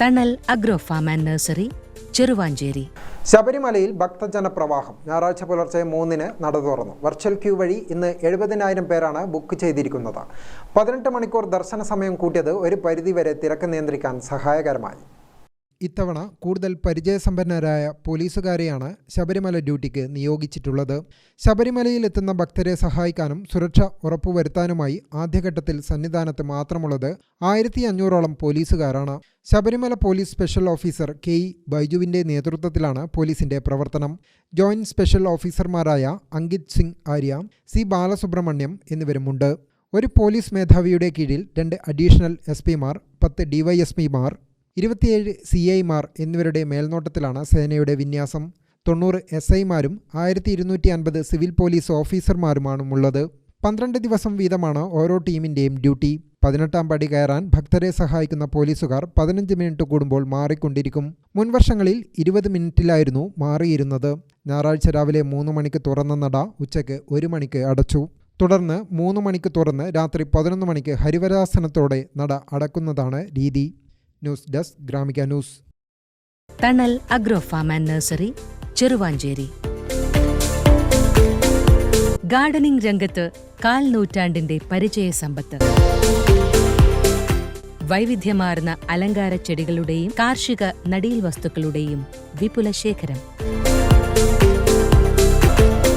Thanal agro farm and nursery Cheruvanchery. ശബരിമലയിൽ ഭക്തജനപ്രവാഹം ഞായറാഴ്ച പുലർച്ചെ മൂന്നിന് നട തുറന്നു. വെർച്വൽ ക്യൂ വഴി ഇന്ന് എഴുപതിനായിരം പേരാണ് ബുക്ക് ചെയ്തിരിക്കുന്നത്. പതിനെട്ട് മണിക്കൂർ ദർശന സമയം കൂട്ടിയത് ഒരു പരിധിവരെ തിരക്ക് നിയന്ത്രിക്കാൻ സഹായകരമായി. ഇത്തവണ കൂടുതൽ പരിചയസമ്പന്നരായ പോലീസുകാരെയാണ് ശബരിമല ഡ്യൂട്ടിക്ക് നിയോഗിച്ചിട്ടുള്ളത്. ശബരിമലയിൽ എത്തുന്ന ഭക്തരെ സഹായിക്കാനും സുരക്ഷ ഉറപ്പുവരുത്താനുമായി ആദ്യഘട്ടത്തിൽ സന്നിധാനത്ത് മാത്രമുള്ളത് ആയിരത്തി അഞ്ഞൂറോളം പോലീസുകാരാണ്. Sabarimala police special officer K E ബൈജുവിന്റെ നേതൃത്വത്തിലാണ് പോലീസിന്റെ പ്രവർത്തനം. ജോയിന്റ് സ്പെഷ്യൽ ഓഫീസർമാരായ അങ്കിത് സിംഗ് ആര്യ സി ബാലസുബ്രഹ്മണ്യം എന്നിവരുമുണ്ട്. ഒരു പോലീസ് മേധാവിയുടെ കീഴിൽ രണ്ട് അഡീഷണൽ എസ് പിമാർ പത്ത് ഡിവൈഎസ്പിമാർ ഇരുപത്തിയേഴ് സി ഐമാർ എന്നിവരുടെ മേൽനോട്ടത്തിലാണ് സേനയുടെ വിന്യാസം. തൊണ്ണൂറ് എസ് ഐമാരും ആയിരത്തി ഇരുന്നൂറ്റി അൻപത് സിവിൽ പോലീസ് ഓഫീസർമാരുമാണുമുള്ളത്. പന്ത്രണ്ട് ദിവസം വീതമാണ് ഓരോ ടീമിന്റെയും ഡ്യൂട്ടി. പതിനെട്ടാം പടി കയറാൻ ഭക്തരെ സഹായിക്കുന്ന പോലീസുകാർ പതിനഞ്ച് മിനിറ്റ് കൂടുമ്പോൾ മാറിക്കൊണ്ടിരിക്കും. മുൻവർഷങ്ങളിൽ ഇരുപത് മിനിറ്റിലായിരുന്നു മാറിയിരുന്നത്. ഞായറാഴ്ച രാവിലെ മൂന്ന് മണിക്ക് തുറന്ന നട ഉച്ചയ്ക്ക് ഒരു മണിക്ക് അടച്ചു. തുടർന്ന് മൂന്ന് മണിക്ക് തുറന്ന് രാത്രി പതിനൊന്ന് മണിക്ക് ഹരിവരാസനത്തോടെ നട അടക്കുന്നതാണ് രീതി. News desk Gramika news. Thanal agro farm and nursery Cheruvanchery. Gardening രംഗത്ത് കാൽ നൂറ്റാണ്ടിന്റെ പരിചയ സമ്പത്ത്. വൈവിധ്യമാർന്ന അലങ്കാര ചെടികളുടെയും കാർഷിക നടീൽ വസ്തുക്കളുടെയും വിപുല ശേഖരം.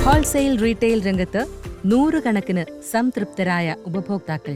ഹോൾസെയിൽ റീറ്റെയിൽ രംഗത്ത് നൂറുകണക്കിന് സംതൃപ്തരായ ഉപഭോക്താക്കൾ.